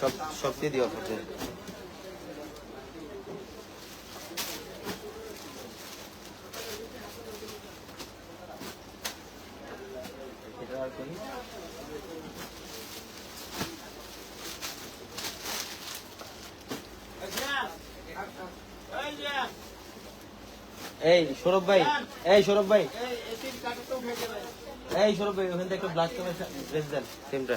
সব সব দিয়ে দিও অফার এই সৌরভ ভাই এই সৌরভ ভাই। এই সৌরভ ভাই ওখান থেকে একটা ব্লাড কালার ড্রেস দেন। সিমটা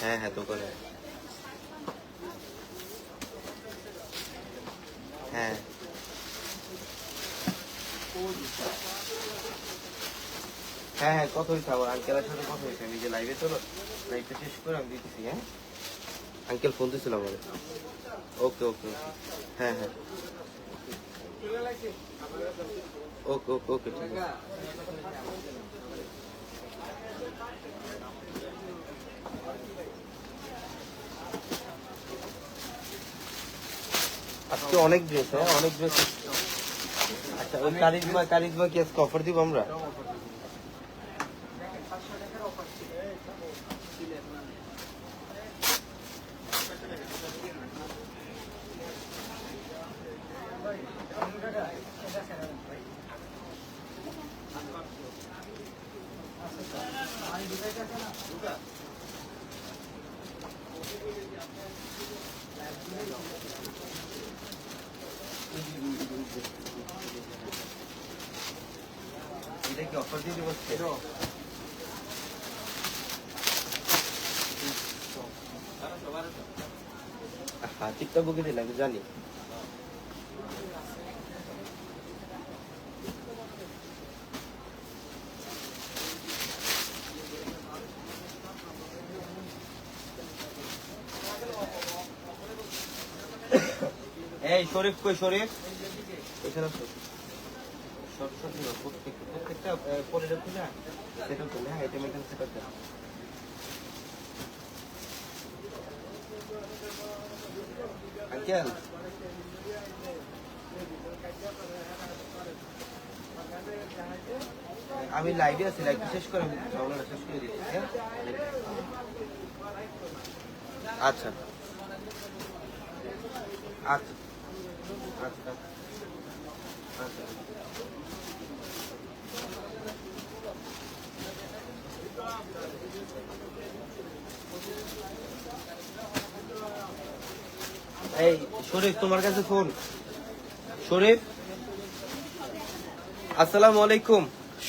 হ্যাঁ হ্যাঁ দোকানে হ্যাঁ। হ্যাঁ হ্যাঁ কত হয়েছে আমার আঙ্কেলের সাথে কথা হয়েছে? যে লাইভে চলো লাইভটা শেষ করে আমি দিতেছি হ্যাঁ? আঙ্কেল ফোন দিয়েছিল আমার ওকে ওকে হ্যাঁ হ্যাঁ। ওকে ওকে ওকে ঠিক আছে। আজকে অনেক ড্রেস হ্যাঁ অনেক ড্রেস আচ্ছা ওই কারিজমা কারিজমা কি আজকে অফার দিব আমরা? হ্যাঁ বুকে দিলাম আমি জানি। এই শরীফ কই শরীফ? এখানে আসো শর্ট শর্ট দিও হ্যাঁ সেটা আমি লাইভে আছি লাইভ শেষ করে ঝগড়াটা শেষ করে হ্যাঁ? আচ্ছা। আচ্ছা। আচ্ছা। আচ্ছা। এই, শরীফ, তোমার কাছে ফোন। শরীফ? আসসালামু আলাইকুম।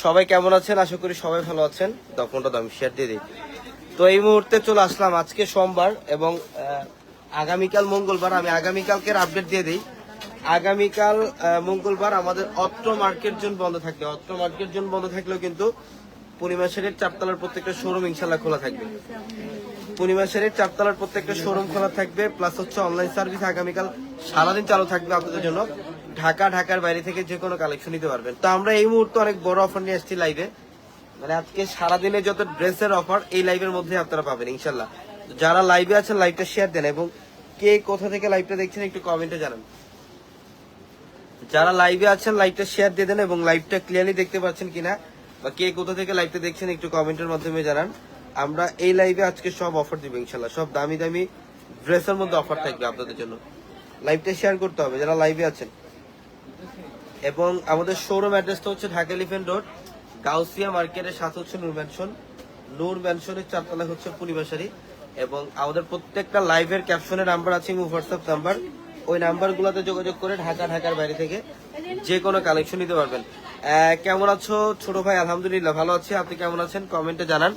সবাই কেমন আছেন? আশা করি সবাই ভালো আছেন। তখনটা তো শেয়ার দিয়ে দিই। তো এই মুহূর্তে চলে আসলাম আজকে সোমবার এবং আগামীকাল মঙ্গলবার। আমি আগামীকালকের আপডেট দিয়ে দিই। আগামীকাল মঙ্গলবার আমাদের অত্র মার্কেট জোন বন্ধ থাকবে। অত্র মার্কেট জোন বন্ধ থাকলেও কিন্তু পূর্ণিমা শেরের চারতলার প্রত্যেকটা শোরুম ইনশাল্লাহ খোলা থাকবে। পূর্ণিমা শেরের চারতলার প্রত্যেকটা শোরুম খোলা থাকবে প্লাস হচ্ছে অনলাইন সার্ভিস আগামীকাল সারাদিন চালু থাকবে আপনাদের জন্য। ঢাকা, ঢাকার বাইরে থেকে যে কোনো কালেকশন নিতে পারবেন। তো আমরা এই মুহূর্তে অনেক বড় অফার নিয়ে আসছি লাইভে মানে আজকে সারাদিনে যত ড্রেসের অফার এই লাইভের মধ্যে আপনারা পাবেন ইনশাল্লাহ যারা লাইভে আছেন লাইভটা শেয়ার দেন এবং কে কোথা থেকে লাইভটা দেখছেন একটু কমেন্টে জানান। যারা লাইভে আছেন লাইভটা শেয়ার দিয়ে দেন এবং লাইভটা ক্লিয়ারলি দেখতে পাচ্ছেন কিনা বা কে কোথা থেকে লাইভটা দেখছেন একটু কমেন্টের মাধ্যমে জানান। আমরা এই লাইভে আজকে সব অফার দিব ইনশাল্লাহ সব দামি দামি ড্রেসের মধ্যে অফার থাকবে আপনাদের জন্য। লাইভটা শেয়ার করতে হবে, যারা লাইভে আছেন। এবং আমাদের শোরুম অ্যাড্রেসটা হচ্ছে ঢাকা এলিফেন্ট রোড গাউসিয়া মার্কেটের সাথে হচ্ছে নূর ম্যানশন নূর ম্যানশনের চারতলা হচ্ছে পূর্ণিমাশারি এবং আমাদের প্রত্যেকটা লাইভের ক্যাপশনের নাম্বার আছে হোয়াটসঅ্যাপ নাম্বার ওই নাম্বারগুলোতে যোগাযোগ করে ঢাকা, ঢাকার বাইরে থেকে যে কোনো কালেকশন নিতে পারবেন। কেমন আছো? ছোট ভাই, আলহামদুলিল্লাহ ভালো আছি। আপনি কেমন আছেন? কমেন্টে জানান।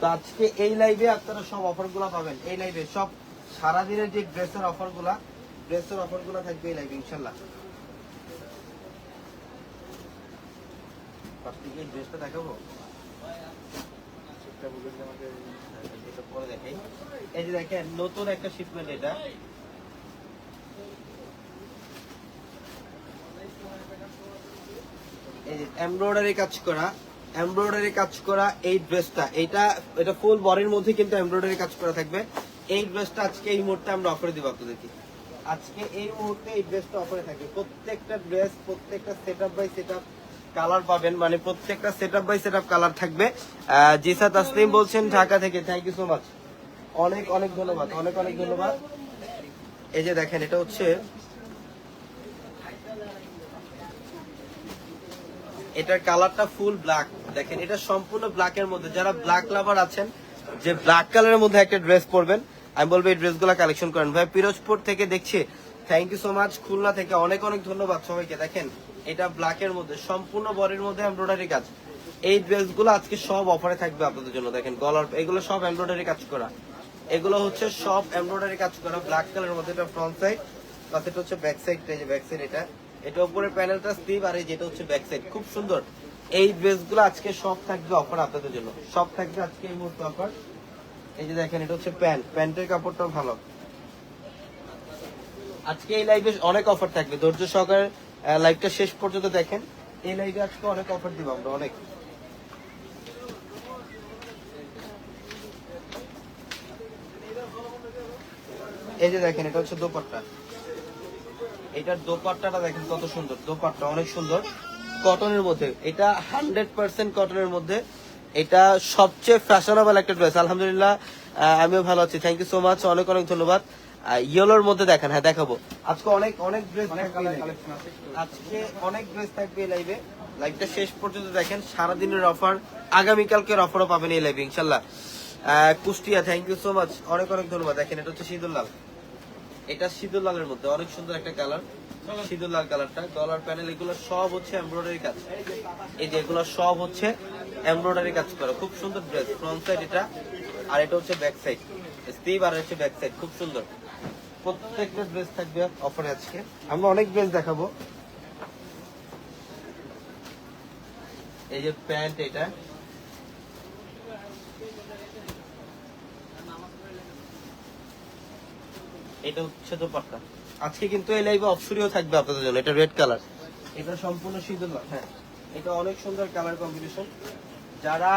তো আজকে এই লাইভে আপনারা সব অফারগুলো পাবেন। এই লাইভে সব সারাদিনের যে ড্রেসের অফারগুলা ড্রেসের অফারগুলো থাকবে এই লাইভে ইনশাল্লাহ। ড্রেসটা দেখাবো? এই যে দেখেন, নতুন একটা শিপমেন্ট এটা। এই যে এমব্রয়ডারি কাজ করা এমব্রয়ডারি কাজ করা এই ড্রেসটা এটা এটা ফুল বডির মধ্যে কিন্তু এমব্রয়ডারি কাজ করা থাকবে। এই ড্রেসটা আজকে এই মুহূর্তে আমরা অফারে দিব আপনাদেরকে। আজকে এই মুহূর্তে এই ড্রেসটা অফারে থাকবে। প্রত্যেকটা ড্রেস প্রত্যেকটা সেটআপ বাই সেটআপ কালার পাবেন। মানে প্রত্যেকটা সেটআপ বাই সেটআপ কালার থাকবে। জিসা তাসলিম বলছেন ঢাকা থেকে। থ্যাংক ইউ সো মাচ অনেক অনেক ধন্যবাদ। অনেক অনেক ধন্যবাদ। এই যে দেখেন, এটা হচ্ছে এটার কালারটা ফুল ব্ল্যাক। দেখেন, এটা সম্পূর্ণ ব্ল্যাক এর মধ্যে। যারা ব্ল্যাক লাভার আছেন, যে ব্ল্যাক কালারের মধ্যে একটা ড্রেস পরবেন, আমি বলব এই ড্রেস ড্রেসগুলো কালেকশন করেন। ভাই, পিরোজপুর থেকে দেখছি thank you so much Khulna থেকে অনেক অনেক ধন্যবাদ সবাইকে। দেখেন, এটা ব্ল্যাক এর মধ্যে, সম্পূর্ণ বডির মধ্যে এমব্রয়ডারি কাজ। এই ড্রেসগুলো আজকে সব অফারে থাকবে আপনাদের জন্য। দেখেন, গলার, এগুলো সব এমব্রয়ডারি কাজ করা। এগুলো হচ্ছে সব এমব্রয়ডারি কাজ করা, ব্ল্যাক কালারের মধ্যে। এটা ফ্রন্ট সাইড প্লাস এটা হচ্ছে ব্যাক সাইড ব্যাক সাইড এটা। এটা উপরে প্যানেলটা স্লিভ আর এই যেটা হচ্ছে ব্যাক সাইড খুব সুন্দর। এই ড্রেসগুলো আজকে সব থাকবে অফার আপনাদের জন্য। সব থাকবে আজকে এই মুহূর্তে অফার এই যে দেখেন, এটা হচ্ছে প্যান্ট। প্যান্টের কাপড়টাও ভালো। আজকে এই লাইভে অনেক অফার থাকবে। ধৈর্য সহকারে লাইভটা শেষ পর্যন্ত দেখেন। এই লাইভে আজকে অনেক অফার দিব আমরা, অনেক। এই যে দেখেন, এটা হচ্ছে দোপাট্টা। এটার দোপাট্টাটা দেখেন কত সুন্দর দোপাট্টা অনেক সুন্দর। কটনের মধ্যে এটা হান্ড্রেড পার্সেন্ট কটনের মধ্যে। এটা সবচেয়ে ফ্যাশনেবল একটা ড্রেস আলহামদুলিল্লাহ আমিও ভালো আছি থ্যাংক ইউ সো মাচ অনেক অনেক ধন্যবাদ। ইয়েলোর মধ্যে দেখেন হ্যাঁ দেখাবো। আজকে অনেক অনেক ড্রেস আজকে অনেক ড্রেস থাকবে এই লাইভে লাইভটা শেষ পর্যন্ত দেখেন সারাদিনের অফার আগামীকালকের অফারও পাবেন এই লাইভে ইনশাল্লাহ। Kushtia thank you so much অনেক অনেক ধন্যবাদ। দেখেন এটা হচ্ছে লাল। এটা সিঁদুর লালের মধ্যে, অনেক সুন্দর একটা কালার। সিঁদুর লাল কালারটা, গলার প্যানেল এগুলো সব হচ্ছে এমব্রয়ডারি কাজ। এই যে এগুলো সব হচ্ছে এমব্রয়ডারি কাজ করা। খুব সুন্দর ড্রেস ফ্রন্ট সাইড এটা, আর এটা হচ্ছে ব্যাক সাইড স্টিভ আর হচ্ছে ব্যাক সাইড খুব সুন্দর। প্রত্যেকটা ড্রেস থাকবে অফারে আজকে। আমরা অনেক ড্রেস দেখাবো। এই যে প্যান্ট এটা এটা হচ্ছে দোপাট্টা আজকে কিন্তু এই লাইভে অপশনীয় থাকবে আপনাদের জন্য এটা রেড কালার এটা সম্পূর্ণ সিঁদুর হ্যাঁ। এটা অনেক সুন্দর কালার কম্বিনেশন যারা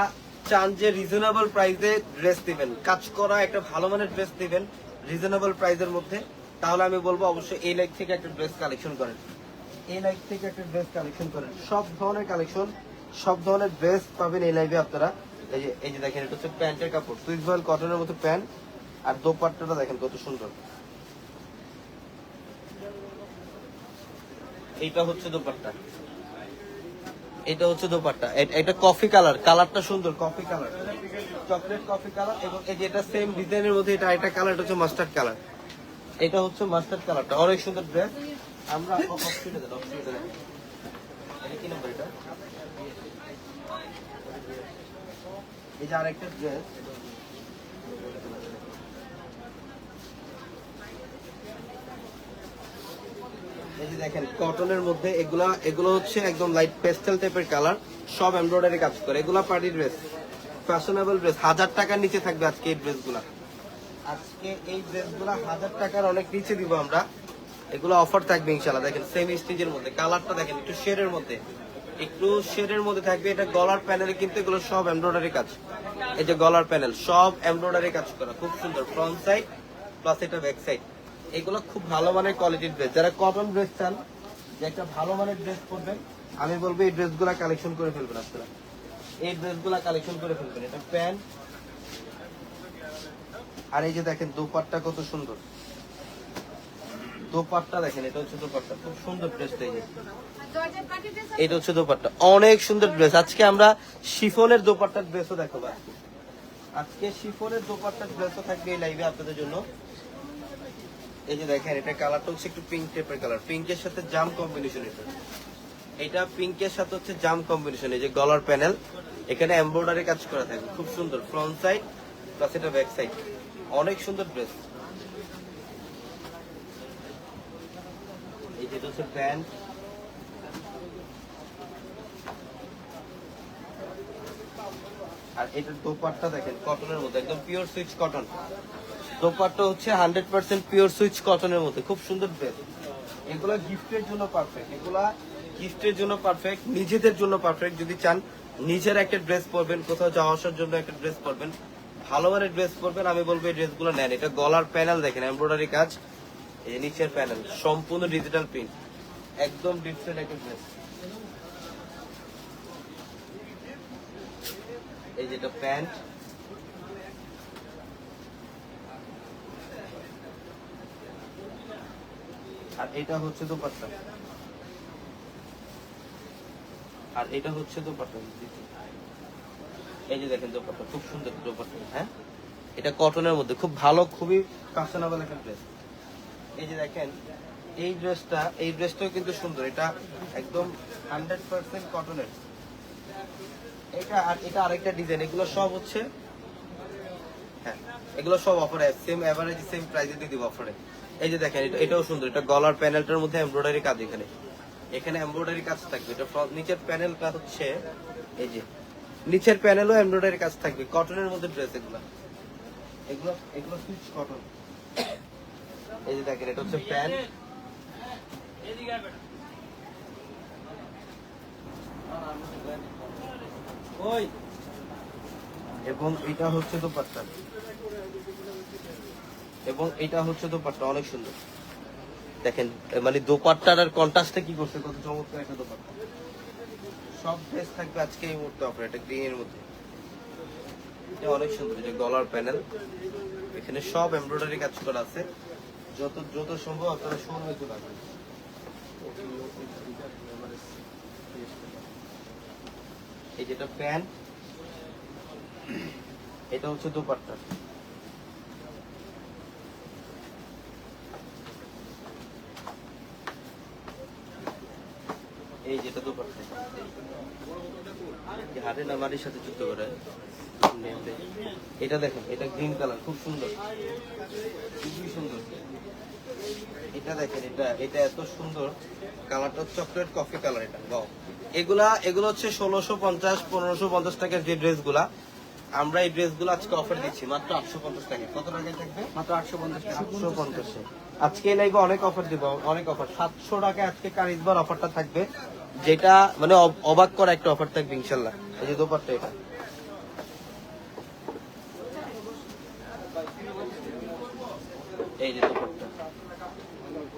চান যে রিজনেবল প্রাইসে ড্রেস দিবেন কাজ করা একটা ভালো মানের ড্রেস দিবেন রিজনেবল প্রাইসের মধ্যে তাহলে আমি বলব অবশ্যই এই লাইভ থেকে একটা ড্রেস কালেকশন করেন। এই লাইভ থেকে একটা ড্রেস কালেকশন করেন। সব ধরনের কালেকশন সব ধরনের ড্রেস পাবেন এই লাইভে আপনারা। এই যে এই যে দেখেন এটা হচ্ছে প্যান্টের কাপড়। সুইস বয়েল কটনের মতো প্যান্ট আর দোপাট্টাটা দেখেন কত সুন্দর। এইটা হচ্ছে দোপাট্টা। এটা হচ্ছে দোপাট্টা। এটা কফি কালার কালারটা সুন্দর coffee colour chocolate coffee colour এবং এই যে এটা সেম ডিজাইনের মধ্যে এটা একটা কালার হচ্ছে মাস্টার্ড কালার এটা হচ্ছে মাস্টার্ড কালারটা অনেক সুন্দর ড্রেস আমরা অপশনে দেন অপশনে দেন এটা কি নাম্বার এটা? এই যে আরেকটা ড্রেস এই যে দেখেন কটনের মধ্যে এগুলা, এগুলো হচ্ছে একদম লাইট পেস্টেল টাইপের কালার সব এমব্রয়ডারি কাজ করে। এগুলা পার্টি ড্রেস ফ্যাশনেবল ড্রেস হাজার টাকার নিচে থাকবে আজকে এই ড্রেসগুলা আজকে এই ড্রেসগুলা হাজার টাকার অনেক নিচে দিব আমরা। এগুলো অফার থাকবে ইনশাল্লাহ দেখেন সেম স্টিচের মধ্যে। কালারটা দেখেন, একটু শেডের মধ্যে। একটু শেডের মধ্যে থাকবে এটা গলার প্যানেলে কিন্তু এগুলো সব এমব্রয়ডারি কাজ। এই যে গলার প্যানেল সব এমব্রয়ডারি কাজ করা। খুব সুন্দর ফ্রন্ট সাইড প্লাস এটা ব্যাক সাইড এগুলো খুব ভালো মানের কোয়ালিটির ড্রেস যারা কটন ড্রেস চান, যে একটা ভালো মানের ড্রেস পরবেন, আমি বলব এই ড্রেসগুলা কালেকশন করে ফেলবেন আপনারা। এই ড্রেসগুলা কালেকশন করে ফেলবেন। এটা প্যান্ট আর এই যে দেখেন, দোপাট্টা কত সুন্দর। দোপাট্টা দেখেন, এটা হচ্ছে খুব সুন্দর যে। এটা হচ্ছে অনেক সুন্দর ড্রেস আজকে আমরা ড্রেসও দেখাবো আজকে। ড্রেসও আপনাদের জন্য। এই যে দেখেন, এটা কালারটা হচ্ছে একটু পিঙ্ক টাইপের কালার পিঙ্কের সাথে জাম কম্বিনেশন এটা। এটা পিঙ্কের সাথে হচ্ছে জাম কম্বিনেশন এই যে গলার প্যানেল এখানে এমব্রয়ডারি কাজ করা থাকবে। খুব সুন্দর ফ্রন্ট সাইড প্লাস এটা ব্যাক সাইড অনেক সুন্দর ড্রেস এই যেটা হচ্ছে প্যান্ট আর এটার দোপাট্টা দেখেন কটনের মধ্যে, একদম পিওর সুইচ কটন দোপাট্টা হচ্ছে হান্ড্রেড পার্সেন্ট পিওর সুইচ কটনের মধ্যে, খুব সুন্দর ড্রেস এগুলা গিফটের জন্য পারফেক্ট এগুলা গিফটের জন্য পারফেক্ট নিজেদের জন্য পারফেক্ট যদি চান নিজের একটা ড্রেস পরবেন, কোথাও যাওয়া আসার জন্য একটা ড্রেস পরবেন, ভালো মানের ড্রেস পরবেন, আমি বলব এই ড্রেসগুলো নেন। এটা গলার প্যানেল দেখেন এমব্রয়ডারি কাজ এই নিচের প্যানেল সম্পূর্ণ ডিজিটাল প্রিন্ট একদম ডিফারেন্ট একটা ড্রেস এই যেটা প্যান্ট আর এটা হচ্ছে তো দোপাট্টা। আর এটা হচ্ছে তো দোপাট্টা। এই যে দেখেন দোপাট্টা, খুব সুন্দর দোপাট্টা হ্যাঁ? এটা কটনের মধ্যে, খুব ভালো, খুবই ফ্যাশনেবল একটা ড্রেস এই যে দেখেন, এই ড্রেসটা এই ড্রেসটাও কিন্তু সুন্দর, এটা একদম হান্ড্রেড পার্সেন্ট কটনের এটা আর এটা আরেকটা ডিজাইন এগুলো সব হচ্ছে হ্যাঁ এগুলো সব অফারে সেম এভারেজ সেম প্রাইসে দিয়ে দিব অফারে এই যে দেখেন, এটা এটাও সুন্দর। এটা গলার প্যানেলটার মধ্যে এমব্রয়ডারি কাজ এখানে। এখানে এমব্রয়ডারি কাজ থাকবে। এটা নিচের প্যানেলটা হচ্ছে, এই যে, নিচের প্যানেলও এমব্রয়ডারি কাজ থাকবে। কটনের মধ্যে ড্রেস এগুলো। এগুলো এগুলো সুইচ কটন এই যে দেখেন, এটা হচ্ছে প্যান্ট। এবং এটা হচ্ছে তো দোপাট্টা। এবং এটা হচ্ছে দোপাট্টা, অনেক সুন্দর। দেখেন মানে দোপাট্টার আর কন্ট্রাস্টে কি করছে, কত চমৎকার একটা দোপাট্টা। সব ড্রেস থাকবে আজকে এই মুহূর্তে অফার এটা গ্রিনের মধ্যে। এটা অনেক সুন্দর এটা গলার প্যানেল এখানে সব এমব্রয়ডারি কাজ করা আছে। যত যত সম্ভব আপনারা শোরুমে চলে আসবেন এই যেটা প্যান্ট এটা হচ্ছে দোপাট্টা। এই যেটা এই হাতে নামারির সাথে যুক্ত করে। এটা দেখেন এটা গ্রিন কালার খুব সুন্দর। খুবই সুন্দর। এটা দেখেন এটা এটা এত সুন্দর। কালারটা চকলেট কফি কালার এটা বাও এগুলা এগুলো হচ্ছে ষোলোশো পঞ্চাশ পনেরোশো পঞ্চাশ টাকার যে ড্রেসগুলা আমরা এই ড্রেসগুলো আজকে অফার দিচ্ছি মাত্র আটশো পঞ্চাশ টাকা। কত টাকায় থাকবে? মাত্র আটশো পঞ্চাশ টাকা। আটশো পঞ্চাশে। আজকে লাইভে অনেক অফার দিব অনেক অফার সাতশো টাকায় আজকে কারিজবার অফারটা থাকবে। যেটা মানে অব- অবাক করা একটা অফার থাকবে, ইনশাল্লাহ। এই যে দোপারটা এটা। এই যে দোপাট্টা।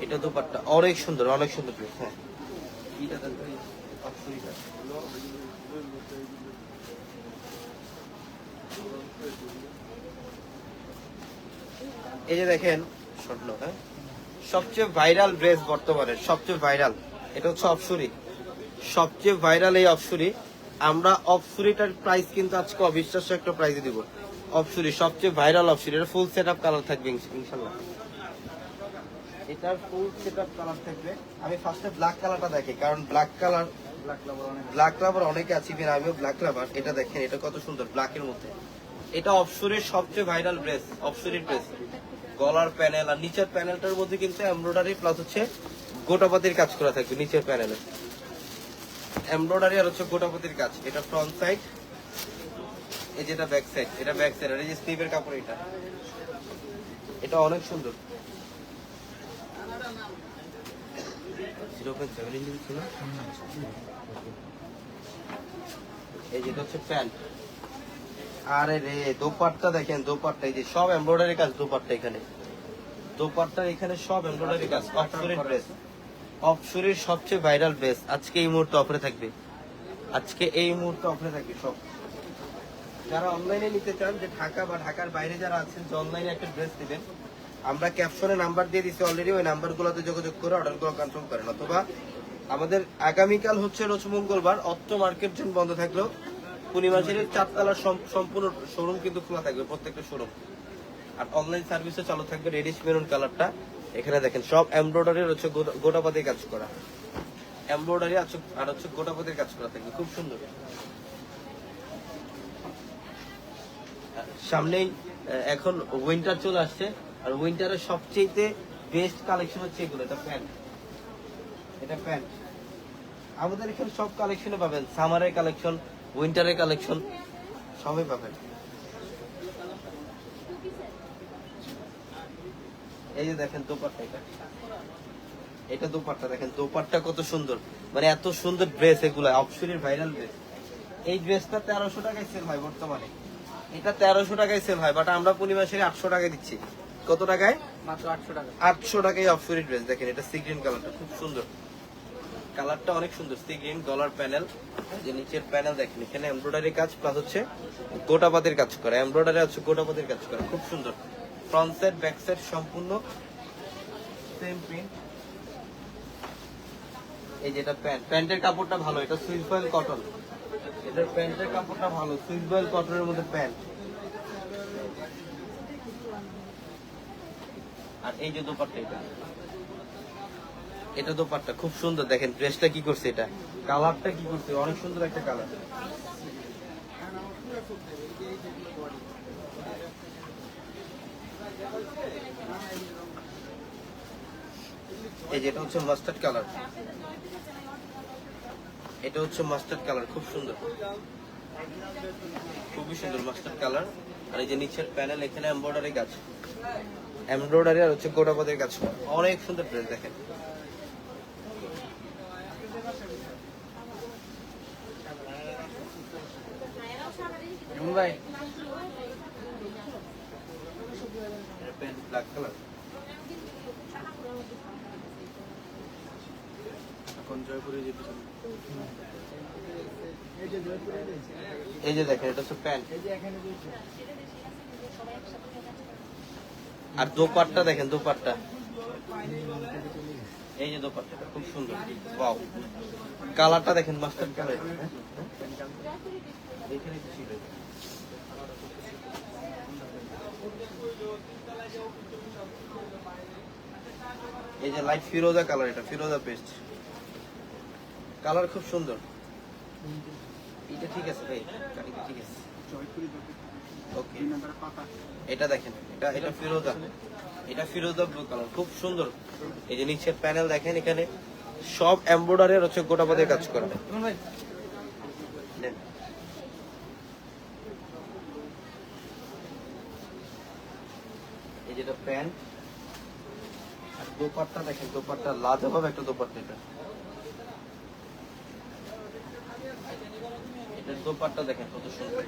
এটা দোপাট্টা। অনেক সুন্দর অনেক সুন্দর হ্যাঁ। এই যে দেখেন হ্যাঁ। সবচেয়ে ভাইরাল ড্রেস বর্তমানে, সবচেয়ে ভাইরাল এটা হচ্ছে অপসুরি। সবচেয়ে ভাইরাল এই অপসুরি। আমরা অপসুরিটার প্রাইস কিন্তু আজকে অবিশ্বাস্য একটা প্রাইসে দিব। অপসুরি সবচেয়ে ভাইরাল অপসুরি। এটা ফুল সেট আপ কালার থাকবে ইনশ- ইনশাল্লাহ। এটার ফুল সেট আপ কালার থাকবে। আমি ফার্স্টে ব্ল্যাক কালারটা দেখি কারণ ব্ল্যাক কালার ব্ল্যাক লাভার অনেক আছি। ফির আমিও ব্ল্যাক লাভার এটা দেখেন এটা কত সুন্দর ব্ল্যাকের মধ্যে। এটা অপসুরের সবচেয়ে ভাইরাল ড্রেস অপসুরির ড্রেস গলার প্যানেল আর নিচের প্যানেলটার মধ্যে কিন্তু এমব্রয়ডারি প্লাস হচ্ছে গোটাপাতির কাজ করা থাকবে নিচের প্যানেলে এমব্রয়ডারি আর হচ্ছে গোটাপাতির কাজ। এটা ফ্রন্ট সাইড এই যেটা ব্যাক সাইড এটা ব্যাক সাইড আর এই যে স্লিভের কাপড় এটা। এটা অনেক সুন্দর। এই যেটা হচ্ছে প্যান্ট আরে রে দোপাট্টা দেখেন দোপাট্টা এই যে সব এমব্রয়ডারি কাজ দোপাট্টা এখানে। দোপাট্টা এখানে সব এমব্রয়ডারি কাজ ড্রেস অফসুরির সবচেয়ে ভাইরাল ড্রেস আজকে এই মুহূর্তে অফারে থাকবে। আজকে এই মুহূর্তে অফারে থাকবে সব। যারা অনলাইনে নিতে চান যে ঢাকা বা ঢাকার বাইরে যারা আছেন, যে অনলাইনে একটা ড্রেস নেবেন আমরা ক্যাপশনে নাম্বার দিয়ে দিচ্ছি অলরেডি ওই নাম্বারগুলোতে যোগাযোগ করে অর্ডারগুলো কনফার্ম করেন। অথবা আমাদের আগামীকাল হচ্ছে রোজ মঙ্গলবার অত্ত মার্কেট জোন বন্ধ থাকলেও পূর্ণিমাসের চারতলার সম্পূর্ণ শোরুম কিন্তু খোলা থাকবে, প্রত্যেকটা শোরুম আর অনলাইন সার্ভিসও চালু থাকবে রেডিশ মেরুন কালারটা এখানে দেখেন, সব এমব্রয়ডারি হচ্ছে গোটা- গোটাপাতি কাজ করা। এমব্রয়ডারি আছে, আর হচ্ছে গোটাপাতির কাজ করা থাকবে খুব সুন্দর। সামনেই এখন উইন্টার চলে আসছে, আর উইন্টারের সবচেয়ে বেস্ট কালেকশন হচ্ছে এগুলো, এটা প্যান্ট। এটা প্যান্ট। আমাদের এখানে সব কালেকশনে পাবেন সামারের কালেকশন উইন্টারের কালেকশন সবই পাবেন। এই যে দেখেন দোপাট্টা এটা। এটা দোপাট্টা দেখেন দোপাট্টা কত সুন্দর। মানে এত সুন্দর ড্রেস এগুলা অপশনের ভাইরাল ড্রেস এই ড্রেসটা তেরোশো টাকায় সেল হয় বর্তমানে। এটা তেরোশো টাকায় সেল হয় বাট আমরা পূর্ণিমা সেরে আটশো টাকায় দিচ্ছি। কত টাকায়? মাত্র আটশো টাকা। আটশো টাকায় অপশনের ড্রেস দেখেন এটা সি গ্রিন কালারটা খুব সুন্দর। কালারটা অনেক সুন্দর সি গ্রিন গলার প্যানেল যে নিচের প্যানেল দেখেন এখানে এমব্রয়ডারি কাজ প্লাস হচ্ছে গোটাপাতের কাজ করা। এমব্রয়ডারি হচ্ছে গোটাপাতের কাজ করা খুব সুন্দর। ফ্রন্ট সাইড ব্যাক সাইড সম্পূর্ণ সেম প্রিন্ট এই যেটা প্যান্ট। প্যান্টের কাপড়টা ভালো, এটা সুইস বয়েল কটন এটার প্যান্টের কাপড়টা ভালো সুইস বয়েল কটনের মধ্যে প্যান্ট। আর এই যে দোপাট্টা এটা। এটা দোপাট্টা, খুব সুন্দর। দেখেন ড্রেসটা কি করছে এটা। কালারটা কি করছে? অনেক সুন্দর একটা কালার। এই যেটা হচ্ছে মাস্টার্ড কালার এটা হচ্ছে মাস্টার্ড কালার খুব সুন্দর। খুবই সুন্দর মাস্টার্ড কালার আর এই যে নিচের প্যানেল এখানে এমব্রয়ডারি কাজ এমব্রয়ডারি আর হচ্ছে গোটাপদের কাজ অনেক সুন্দর ড্রেস দেখেন। ভাই ব্ল্যাক কালার এখন জয়পুরে যেতে এই যে দেখেন এটা হচ্ছে প্যান্ট। আর দোপাট্টা দেখেন দোপাট্টা। এই যে দোপাট্টাটা খুব সুন্দর। ওয়াও কালারটা দেখেন মাস্টার কালার এখানে ছিল? এই যে লাইট ফিরোজা কালার এটা ফিরোজা পেস্ট কালার খুব সুন্দর। এটা ঠিক আছে ভাই ঠিক আছে। ওকে এটা দেখেন, এটা এটা ফিরোজা। এটা ফিরোজা ব্লু কালার খুব সুন্দর। এই যে নিচের প্যানেল দেখেন এখানে, সব এমব্রয়ডারি হচ্ছে গোটাপাতের কাজ করা রুমন ভাই নেন। এই যেটা প্যান্ট আর দোপাট্টা দেখেন দোপাট্টা লাজবাব একটা দোপাট্টা এটা। এটার দোপাট্টা দেখেন কত সুন্দর।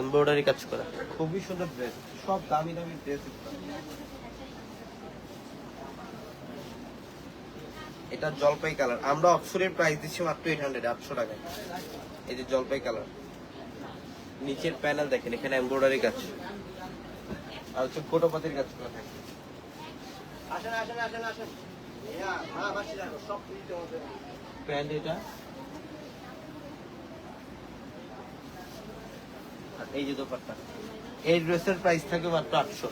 এমব্রয়ডারি কাজ করা। খুবই সুন্দর ড্রেস সব দামি দামি ড্রেস এটা জলপাই কালার। আমরা অপশনের প্রাইস দিচ্ছি মাত্র এইট হান্ড্রেড আটশো টাকায়। এই যে জলপাই কালার। নিচের প্যানেল দেখেন এখানে এমব্রয়ডারি কাজ। আর হচ্ছে কোটোপাতির কাজ করা থাকে। আসেন আসেন আসেন আসেন। সব প্যান্ট এটা। আর এই যে দোপাট্টা। এই ড্রেসের প্রাইস থাকে মাত্র আটশো।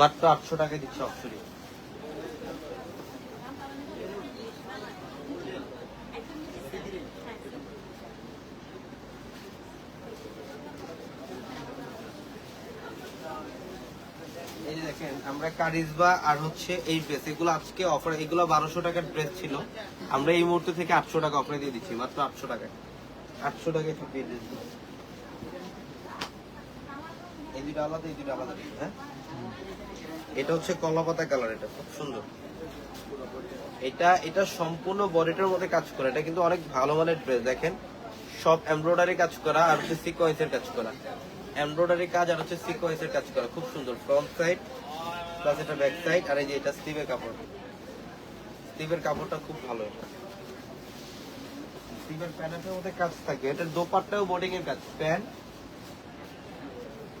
মাত্র আটশো টাকা দিচ্ছে অপশনে দেখেন, আমরা কারিজবা আর হচ্ছে এই ড্রেস এগুলো আজকে অফার এগুলো বারোশো টাকার ড্রেস ছিল। আমরা এই মুহূর্তে থেকে আটশো টাকা অফারে দিয়ে দিচ্ছি, মাত্র আটশো টাকায়। আটশো টাকায় দুটো আলাদা হ্যাঁ? এটা হচ্ছে কলাপাতা কালার এটা খুব সুন্দর। এটা এটা সম্পূর্ণ কাজ করা, এটা কিন্তু অনেক ভালো মানের ড্রেস দেখেন। সব এমব্রয়ডারি কাজ করা আর হচ্ছে কাজ করা। এমব্রয়ডারি কাজ আর হচ্ছে কাজ করা, খুব সুন্দর ফ্রন্ট সাইড প্লাস এটা ব্যাক সাইড আর এই যে এটা স্লিভের কাপড়। স্লিভের কাপড়টা খুব ভালো স্লিভের মধ্যে কাজ থাকে। এটার বোর্ডিং এর কাজ। প্যান্ট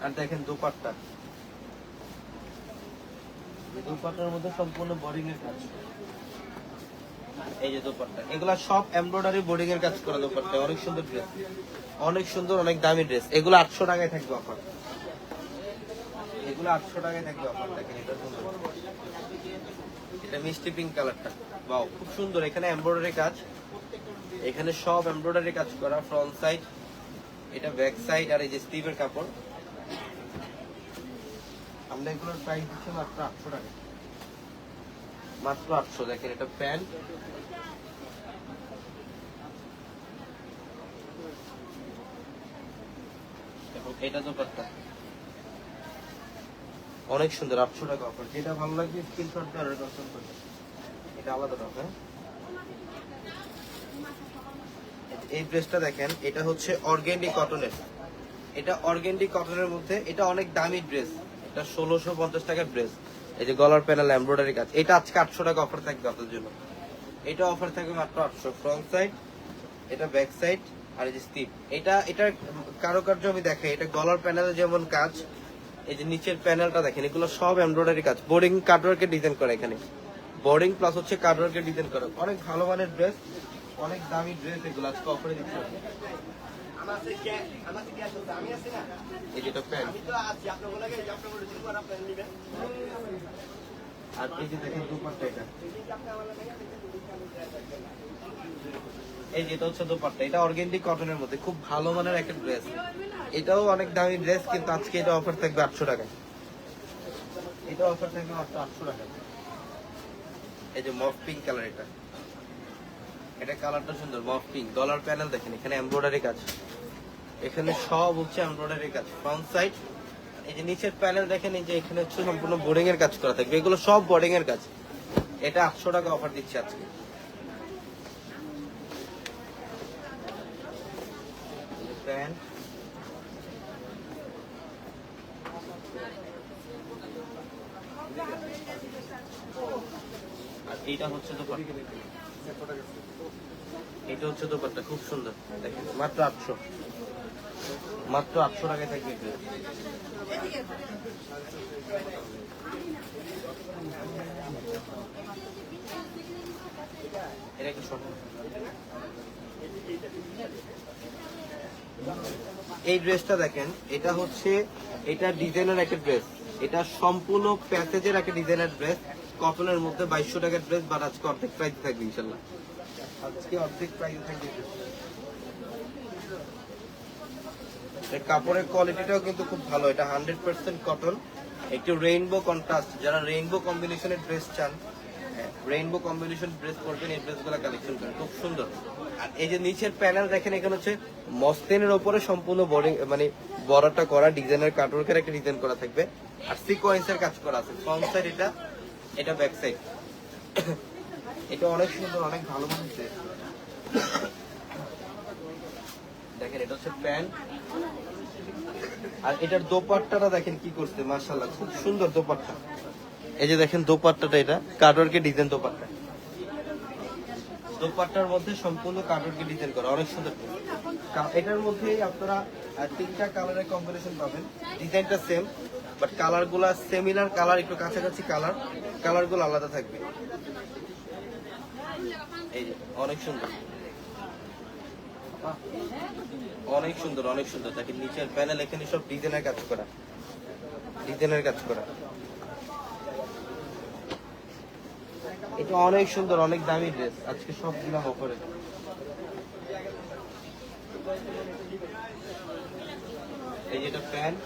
আর দেখেন মধ্যে সম্পূর্ণ বোর্ডিং এর কাজ। এই যে এগুলা সব এমব্রয়ডারি বোর্ডিং এর কাজ করা দোপাট্টা। অনেক সুন্দর ড্রেস অনেক সুন্দর, অনেক দামি ড্রেস এগুলো আটশো টাকায় থাকবে অফার এগুলো আটশো টাকায় থাকবে অফার দেখেন, এটা সুন্দর। এটা মিষ্টি পিঙ্ক কালারটা বাও খুব সুন্দর। এখানে এমব্রয়ডারি কাজ। এখানে সব এমব্রয়ডারি কাজ করা ফ্রন্ট সাইড এটা ব্যাক সাইড আর এই যে স্টিভের কাপড়। আমরা এগুলোর প্রাইস দিচ্ছি মাত্র আটশো টাকা মাত্র আটশো, দেখেন এটা প্যান্ট। এটা তো করতাম অনেক সুন্দর, আটশো টাকা অফার যেটা ভালো লাগবে স্ক্রিনশট দিয়ে অর্ডার এটা আলাদা টাকা এই ড্রেসটা দেখেন, এটা হচ্ছে অর্গেন্ডি কটনের। এটা অর্গেন্ডি কটনের মধ্যে, এটা অনেক দামি ড্রেস এটা ষোলোশো পঞ্চাশ টাকার ড্রেস এই যে গলার প্যানেল এমব্রয়ডারি কাজ। এটা আজকে আটশো টাকা অফার থাকবে আপনাদের জন্য। এটা অফার থাকবে মাত্র আটশো। ফ্রন্ট সাইড এটা ব্যাক সাইড আর এই যে স্টিপ এটা এটা কারুকার্য আমি দেখাই। এটা গলার প্যানেলে যেমন কাজ এই যে নিচের প্যানেলটা দেখেন, এগুলো সব এমব্রয়ডারি কাজ। বোর্ডিং কাটওয়ার্কে ডিজাইন করা এখানে। বোর্ডিং প্লাস হচ্ছে কাটওয়ার্কে ডিজাইন করা। অনেক ভালো মানের ড্রেস অনেক দামি ড্রেস এগুলো আজকে অফারে দিচ্ছে। যেটা আর এই যে দেখেন এটা। এই যে এটা হচ্ছে দুপাট্টা। এটা অর্গেন্ডি কটনের মধ্যে। খুব ভালো মানের একটা ড্রেস এটাও অনেক দামি ড্রেস কিন্তু আজকে এটা অফার থাকবে আটশো টাকায়। এটা অফার থাকবে মাত্র আটশো টাকায়। এই যে মফ পিঙ্ক কালার এটা। এটা কালারটা সুন্দর মফ পিঙ্ক ডলার প্যানেল দেখেন, এখানে এমব্রয়ডারি কাজ। এখানে সব হচ্ছে এমব্রয়ডারি কাজ ফ্রন্ট সাইড এই যে নিচের প্যানেল দেখেন, এই যে এখানে হচ্ছে সম্পূর্ণ বোর্ডিং এর কাজ করা থাকবে। এগুলো সব বোর্ডিং এর কাজ। এটা আটশো টাকা অফার দিচ্ছে আজকে। প্যান্ট আর এইটা হচ্ছে দোপাট্টা। এটা হচ্ছে দোপাট্টা, খুব সুন্দর। দেখেন, মাত্র আটশো। মাত্র আটশো টাকায় থাকবে এটা একটু শর্ট এই ড্রেসটা দেখেন, এটা হচ্ছে, এটা ডিজাইনের একটা ড্রেস এটা সম্পূর্ণ প্যাসেজের একটা ডিজাইনের ড্রেস। কটনের মধ্যে বাইশশো টাকার ড্রেস বাট আজকে অর্ধেক প্রাইস থাকবে ইনশাল্লাহ আজকে অর্ধেক প্রাইস থাকবে কাপড়ের কোয়ালিটিটাও কিন্তু খুব ভালো। এটা হান্ড্রেড পার্সেন্ট কটন একটু রেইনবো কন্ট্রাস্ট যারা রেইনবো কম্বিনেশনের ড্রেস চান রেইনবো কম্বিনেশন ড্রেস পরবেন এই ড্রেসগুলো কালেকশন করেন। খুব সুন্দর। আর এই যে নিচের প্যানেল দেখেন এখানে হচ্ছে মসলিনের ওপরে সম্পূর্ণ বোর্ডিং মানে বর্ডারটা করা ডিজাইনের কাটওয়ার্কের একটা ডিজাইন করা থাকবে। আর সিকোয়েন্সের কাজ করা আছে। ফ্রন্ট সাইড এটা এটা ব্যাক সাইড এটা অনেক সুন্দর, অনেক ভালো মানের দেখেন, এটা হচ্ছে প্যান্ট। আর এটার দোপাট্টাটা দেখেন কি করছে, মাশাআল্লাহ, খুব সুন্দর দোপাট্টা। এই যে দেখেন দোপাট্টাটা এটা কাটওয়ার্কে ডিজাইন দোপাট্টা। দোপাট্টার মধ্যে সম্পূর্ণ কাটওয়ার্কে ডিজাইন করা, অনেক সুন্দর। এটার মধ্যে আপনারা তিনটা কালারের কম্বিনেশন পাবেন। ডিজাইনটা সেম বাট কালারগুলা সেমিলার কালার একটু কাছাকাছি কালার কালারগুলো আলাদা থাকবে। এই যে, অনেক সুন্দর। অনেক সুন্দর অনেক সুন্দর। দেখেন, নিচের প্যানেল এখানে সব ডিজাইনের কাজ করা। ডিজাইনের কাজ করা। এটা অনেক সুন্দর, অনেক দামি ড্রেস আজকে সব দিলাম অফারে এই যেটা প্যান্ট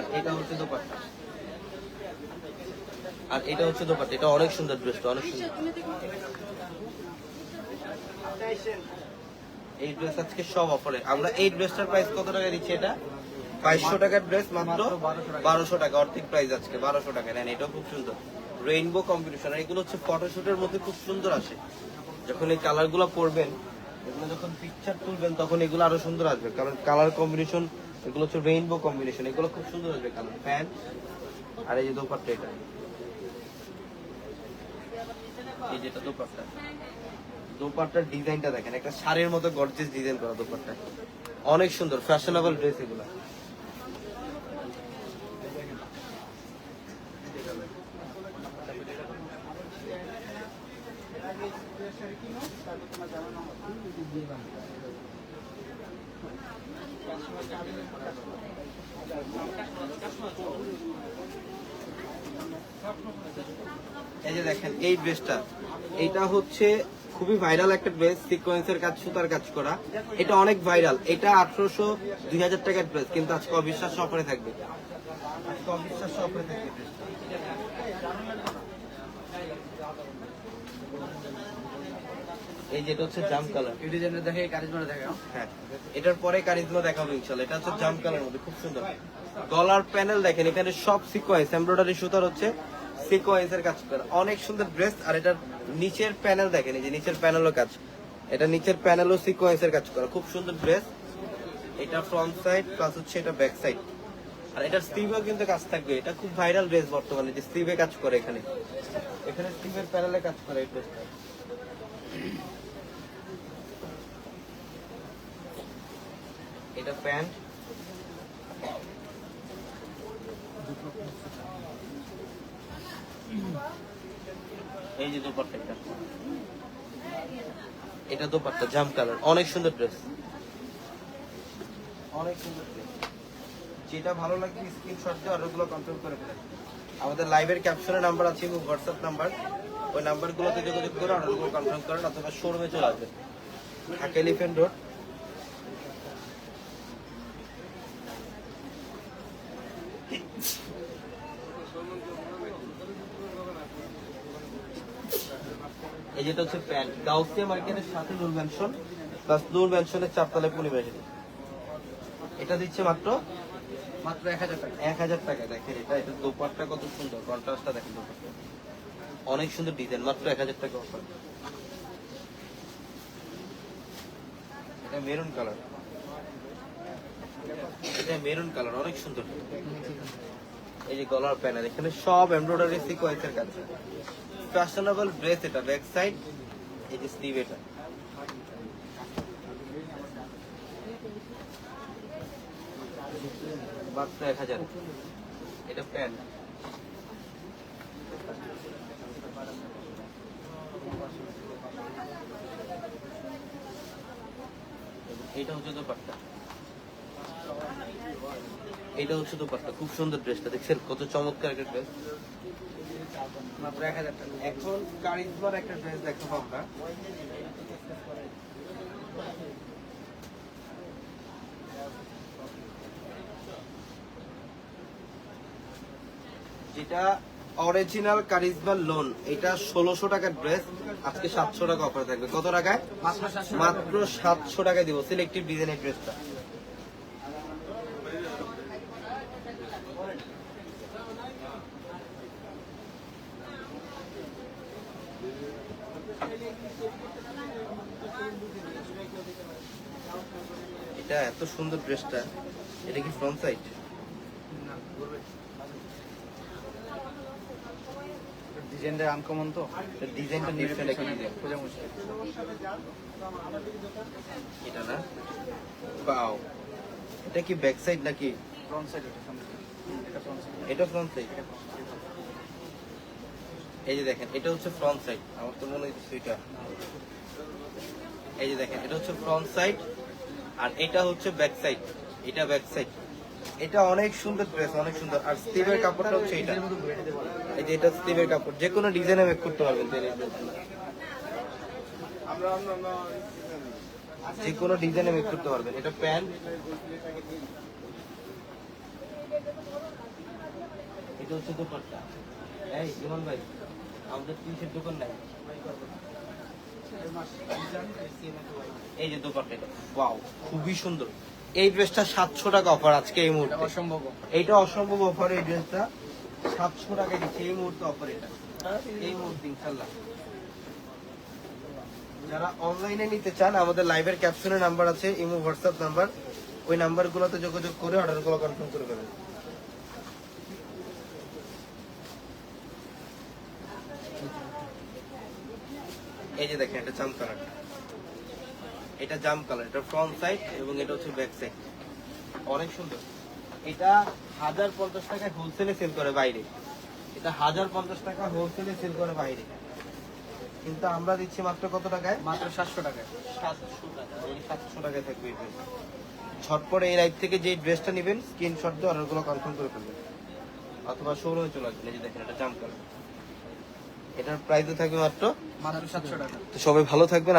আর এটা হচ্ছে দোপাট্টা। আর এটা হচ্ছে দোপাট্টা। এটা অনেক সুন্দর ড্রেসটা অনেক সুন্দর। এই ড্রেস আজকে সব অফারে আমরা এই ড্রেসটার প্রাইস কত টাকা দিচ্ছি এটা? বাইশশো টাকার ড্রেস মাত্র বারোশো টাকা। অর্ধেক প্রাইস আজকে, বারোশো টাকা নেন, এটাও খুব সুন্দর। রেইনবো কম্বিনেশন এগুলো হচ্ছে ফটোশুটের মধ্যে খুব সুন্দর আসে। যখন এই কালারগুলো পরবেন, এগুলো যখন পিকচার তুলবেন, তখন এগুলো আরও সুন্দর আসবে। কারণ কালার কম্বিনেশন এগুলো হচ্ছে রেইনবো কম্বিনেশন এগুলো খুব সুন্দর আসবে কালার প্যান্ট আর এই যে দোপাট্টা এটা। এই যেটা দোপাট্টা। দোপাট্টার ডিজাইনটা দেখেন, একটা শাড়ির মতো গর্জিয়াস ডিজাইন করা দোপাট্টা। অনেক সুন্দর ফ্যাশনেবল ড্রেস এগুলো এই যে দেখেন এই ড্রেসটা এটা হচ্ছে খুবই ভাইরাল একটা ড্রেস সিকোয়েন্সের কাজ সুতার কাজ করা। এটা অনেক ভাইরাল এটা আঠারোশো দুই হাজার টাকার ড্রেস কিন্তু আজকে অবিশ্বাস অফারে থাকবে। আজকে অফারে থাকবে এই যেটা হচ্ছে জাম কালার এই ডিজাইনের দেখে কারিজমাটা দেখে হ্যাঁ? এটার পরে কারিজমা দেখাবো এটা হচ্ছে জাম কালার মধ্যে খুব সুন্দর। গলার প্যানেল দেখেন এখানে সব সিকোয়েন্স এমব্রয়ডারি সুতার হচ্ছে সিকোয়েন্স এর কাজ করা। অনেক সুন্দর ড্রেস আর এটার নিচের প্যানেল দেখেন, এই যে নিচের প্যানেলও কাজ। এটা নিচের প্যানেলও সিকোয়েন্স এর কাজ করা। খুব সুন্দর ড্রেস এটা ফ্রন্ট সাইড প্লাস হচ্ছে এটা ব্যাক সাইড আর এটার স্টিভেও কিন্তু কাজ থাকবে। এটা খুব ভাইরাল ড্রেস বর্তমানে, যে স্টিভে কাজ করে এখানে। এখানে স্টিভের প্যানেলে কাজ করে এই ড্রেসটা এটা প্যান্ট। এই যে দোপাট্টা এটা। এটা দোপাট্টা, জাম কালার। অনেক সুন্দর ড্রেস অনেক সুন্দর ড্রেস যেটা ভালো লাগবে স্ক্রিনশট দিয়ে অর্ডারগুলো কন্ট্রোল করে ফেলেন। আমাদের লাইভের ক্যাপশনে নাম্বার আছে, এবং হোয়াটসঅ্যাপ নাম্বার ওই নাম্বারগুলোতে যোগাযোগ করে অর্ডারগুলো কনফার্ম করেন, অথবা শোরুমে চলে আসবেন। ঢাকা এলিফেন্ট রোড এই যেটা হচ্ছে প্যান্ট গাউসিয়া মার্কেটের সাথে নূর ম্যানশন প্লাস নূর ম্যানশনের চারতলায় পরিবেশে এটা দিচ্ছে মাত্র? মাত্র এক হাজার টাকা। এক হাজার টাকা দেখেন এটা এটা দোপাট্টা কত সুন্দর কন্ট্রাস্টটা দেখেন দোপাট্টা। অনেক সুন্দর ডিজাইন মাত্র এক হাজার টাকা অফার এটা মেরুন কালার এটা মেরুন কালার অনেক সুন্দর। এই যে গলার প্যানেল এখানে সব এমব্রয়ডারি সিকোয়েন্সের কাজ। ফ্যাশনেবল ড্রেস এটা ব্যাক সাইড এই যে স্লিভ এটা। এক হাজার। এটা এটা হচ্ছে দোপাট্টা। এটা হচ্ছে দোপাট্টা। খুব সুন্দর ড্রেসটা দেখছেন? কত চমৎকার একটা ড্রেস মাত্র এক হাজার এখন কারিজমার একটা ড্রেস দেখাবো আমরা। যেটা অরিজিনাল কারিজমার লোন এটা ষোলোশো টাকার ড্রেস আজকে সাতশো টাকা অফার থাকবে। কত টাকায়? মাত্র সাতশো সাতশো দিব। সিলেক্টিভ ডিজাইনের ড্রেসটা এটা এত সুন্দর ড্রেসটা। এটা কি ফ্রন্ট সাইড ডিজাইনটা আনকমন তো? ডিজাইনটা ডিফারেন্ট খোঁজা মুশকিল এটা না? বাও এটা কি ব্যাক সাইড নাকি? ফ্রন্ট সাইড এটা এটা ফ্রন্ট সাইড এটা ফ্রন্ট সাইড এই যে দেখেন এটা হচ্ছে ফ্রন্ট সাইড আমার তো মনে হচ্ছে এটা। এই যে দেখেন এটা হচ্ছে ফ্রন্ট সাইড আর এটা হচ্ছে ব্যাক সাইড এটা ব্যাক সাইড এটা অনেক সুন্দর ড্রেস অনেক সুন্দর। আর স্টিভের কাপড়টা হচ্ছে এটা। এই যে এটা স্টিভের কাপড়, যে কোনো ডিজাইনে মেক করতে পারবেন। যে কোনো ডিজাইনে মেক করতে পারবেন। এটা প্যান্ট। এটা হচ্ছে দোপাট্টা। এই, ইমন ভাই, আমাদের তিনশের দোকান নাই। এই যে ওয়াও খুবই সুন্দর। এই ড্রেসটা সাতশো টাকা অফার আজকে এই মুহূর্তে। অসম্ভব এইটা অসম্ভব অফার এই ড্রেসটা। সাতশো টাকা দিচ্ছে এই মুহূর্তে অফার এটা। এই মুহূর্তে ইনশাল্লাহ যারা অনলাইনে নিতে চান আমাদের লাইভের ক্যাপশনে নাম্বার আছে ইমো হোয়াটসঅ্যাপ নাম্বার ওই নাম্বারগুলোতে যোগাযোগ করে অর্ডারগুলো কনফার্ম করে ফেলেন এই যে দেখেন এটা জাম কালার এটা জাম কালার এটা ফ্রন্ট সাইড এবং এটা হচ্ছে ব্যাক সাইড অনেক সুন্দর। এটা হাজার পঞ্চাশ টাকায় হোলসেলে সেল করে বাইরে। এটা হাজার পঞ্চাশ টাকা হোলসেলে সেল করে বাইরে। কিন্তু আমরা দিচ্ছি মাত্র কত টাকায়? মাত্র সাতশো টাকায়। সাতশো টাকা সাতশো টাকায় থাকবে এই ড্রেস ঝটপট এই লাইভ থেকে যে ড্রেসটা নেবেন স্ক্রিনশট দিয়ে অর্ডারগুলো কনফার্ম করে ফেলবেন। অথবা শোরুমে চলে আসবেন এই যে দেখেন এটা জাম কালার এটার প্রাইসও থাকবে মাত্র সবাই ভালো থাকবেন